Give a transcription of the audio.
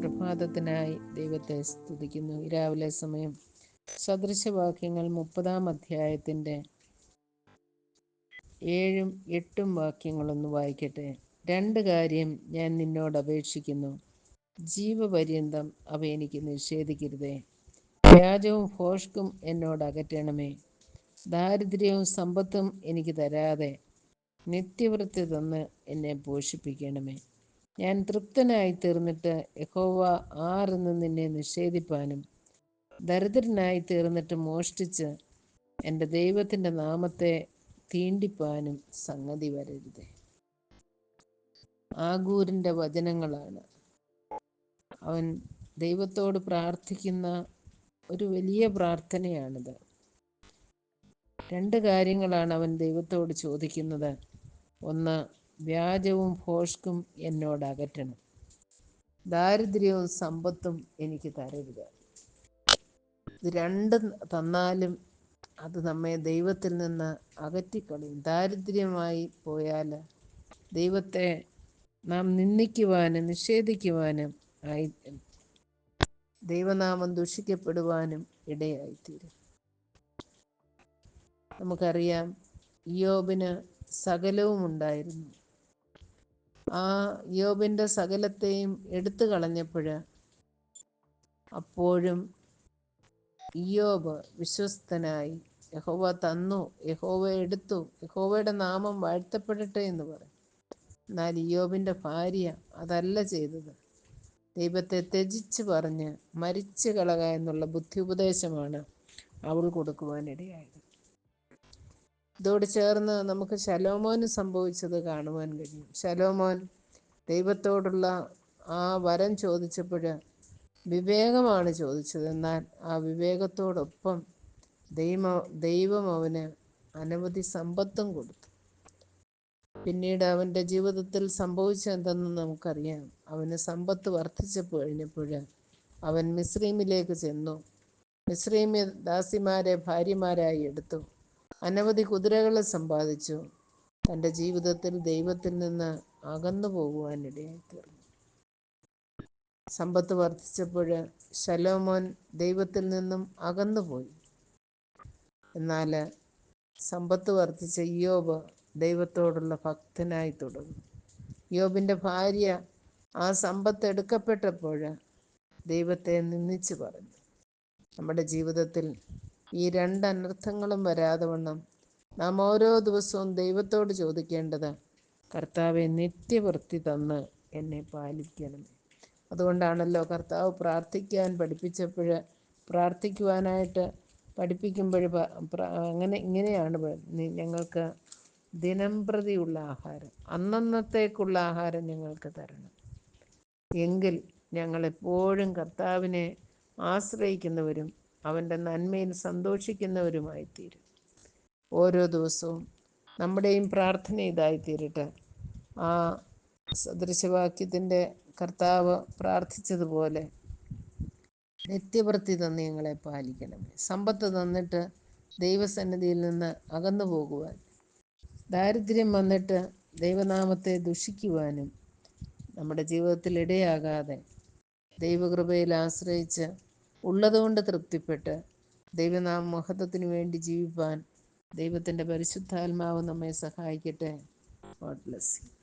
പ്രഭാതത്തിനായി ദൈവത്തെ സ്തുതിക്കുന്നു. ഈ രാവിലെ സമയം സദൃശവാക്യങ്ങൾ മുപ്പതാം അധ്യായത്തിന്റെ ഏഴും എട്ടും വാക്യങ്ങളൊന്ന് വായിക്കട്ടെ. രണ്ട് കാര്യം ഞാൻ നിന്നോട് അപേക്ഷിക്കുന്നു. ജീവപര്യന്തം അവ എനിക്ക് നിഷേധിക്കരുതേ. വ്യാജവും ഭോഷ്കും എന്നോട് അകറ്റണമേ. ദാരിദ്ര്യവും സമ്പത്തും എനിക്ക് തരാതെ നിത്യവൃത്തി തന്ന് എന്നെ പോഷിപ്പിക്കണമേ. ഞാൻ തൃപ്തനായി തീർന്നിട്ട് യഹോവ ആരെന്ന് നിന്നെ നിഷേധിപ്പാനും ദരിദ്രനായി തീർന്നിട്ട് മോഷ്ടിച്ച് എന്റെ ദൈവത്തിന്റെ നാമത്തെ തീണ്ടിപ്പാനും സംഗതി വരരുത്. ആഗൂരിന്റെ വചനങ്ങളാണ്. അവൻ ദൈവത്തോട് പ്രാർത്ഥിക്കുന്ന ഒരു വലിയ പ്രാർത്ഥനയാണിത്. രണ്ട് കാര്യങ്ങളാണ് അവൻ ദൈവത്തോട് ചോദിക്കുന്നത്. ഒന്ന് വ്യാജവും ഭോഷ്കും എന്നോട് അകറ്റണം. ദാരിദ്ര്യവും സമ്പത്തും എനിക്ക് തരരുത്. ഇത് രണ്ടും തന്നാലും അത് നമ്മെ ദൈവത്തിൽ നിന്ന് അകറ്റിക്കളയും. ദാരിദ്ര്യമായി പോയാൽ ദൈവത്തെ നാം നിന്ദിക്കുവാനും നിഷേധിക്കുവാനും ആയി ദൈവനാമം ദുഷിക്കപ്പെടുവാനും ഇടയായിത്തീരും. നമുക്കറിയാം യോബിന് സകലവും ഉണ്ടായിരുന്നു. ആ യോബിന്റെ സകലത്തെയും എടുത്തു കളഞ്ഞപ്പോൾ അപ്പോഴും യോബ് വിശ്വസ്തനായി. യഹോവ തന്നു യഹോവ എടുത്തു യഹോവയുടെ നാമം വാഴ്ത്തപ്പെടട്ടെ എന്ന് പറയും എന്നാൽ ഇയോബിന്റെ ഭാര്യ അതല്ല ചെയ്തത്. ദൈവത്തെ ത്യജിച്ച് പറഞ്ഞ് മരിച്ചു കളക എന്നുള്ള ബുദ്ധി ഉപദേശമാണ് അവൾ കൊടുക്കുവാനിടയായത്. ഇതോട് ചേർന്ന് നമുക്ക് ശലോമോന് സംഭവിച്ചത് കാണുവാൻ കഴിയും. ശലോമോൻ ദൈവത്തോടുള്ള ആ വരം ചോദിച്ചപ്പോൾ വിവേകമാണ് ചോദിച്ചത്. എന്നാൽ ആ വിവേകത്തോടൊപ്പം ദൈവ ദൈവം അവന് അനവധി സമ്പത്തും കൊടുത്തു. പിന്നീട് അവന്റെ ജീവിതത്തിൽ സംഭവിച്ചതെന്തെന്ന് നമുക്കറിയാം. അവന് സമ്പത്ത് വർദ്ധിച്ചപ്പോൾ കഴിഞ്ഞപ്പോൾ അവൻ മിസ്രീമിലേക്ക് ചെന്നു. മിസ്രീമി ദാസിമാരെ ഭാര്യമാരായി എടുത്തു. അനവധി കുതിരകളെ സമ്പാദിച്ചു. തന്റെ ജീവിതത്തിൽ ദൈവത്തിൽ നിന്ന് അകന്നു പോകുവാനിടയായി തീർന്നു. സമ്പത്ത് വർദ്ധിച്ചപ്പോൾ ശലോമോൻ ദൈവത്തിൽ നിന്നും അകന്നുപോയി. എന്നാൽ സമ്പത്ത് വർദ്ധിച്ച യോബ് ദൈവത്തോടുള്ള ഭക്തനായി തുടർന്നു. യോബിന്റെ ഭാര്യ ആ സമ്പത്ത് എടുക്കപ്പെട്ടപ്പോൾ ദൈവത്തെ നിന്ദിച്ചു പറഞ്ഞു. നമ്മുടെ ജീവിതത്തിൽ ഈ രണ്ട് അനർത്ഥങ്ങളും വരാതെ വണ്ണം. നാം ഓരോ ദിവസവും ദൈവത്തോട് ചോദിക്കേണ്ടത് കർത്താവെ നിത്യവൃത്തി തന്ന് എന്നെ പാലിക്കണം. അതുകൊണ്ടാണല്ലോ കർത്താവ് പ്രാർത്ഥിക്കാൻ പഠിപ്പിച്ചപ്പോൾ പ്രാർത്ഥിക്കുവാനായിട്ട് പഠിപ്പിക്കുമ്പോൾ അങ്ങനെ ഇങ്ങനെയാണ് ഞങ്ങൾക്ക് ദിനം പ്രതിയുള്ള ആഹാരം അന്നന്നത്തേക്കുള്ള ആഹാരം ഞങ്ങൾക്ക് തരണം. എങ്കിൽ ഞങ്ങളെപ്പോഴും കർത്താവിനെ ആശ്രയിക്കുന്നവരും അവന്റെ നന്മയിൽ സന്തോഷിക്കുന്നവരുമായി തീരും ഓരോ ദിവസവും നമ്മുടെയും പ്രാർത്ഥന ഇതായിത്തീരട്ടെ. ആ സദൃശവാക്യത്തിന്റെ കർത്താവ് പ്രാർത്ഥിച്ചതുപോലെ നിത്യവൃത്തി തന്ന് ഞങ്ങളെ പാലിക്കണമേ. സമ്പത്ത് തന്നിട്ട് ദൈവസന്നിധിയിൽ നിന്ന് അകന്നു പോകുവാൻ ദാരിദ്ര്യം വന്നിട്ട് ദൈവനാമത്തെ ദുഷിക്കുവാനും നമ്മുടെ ജീവിതത്തിൽ ഇടയാകാതെ ദൈവകൃപയിൽ ആശ്രയിച്ച് ഉള്ളതുകൊണ്ട് തൃപ്തിപ്പെട്ട് ദൈവനാമ മഹത്വത്തിന് വേണ്ടി ജീവിപ്പാൻ ദൈവത്തിന്റെ പരിശുദ്ധാത്മാവ് നമ്മെ സഹായിക്കട്ടെ. God bless you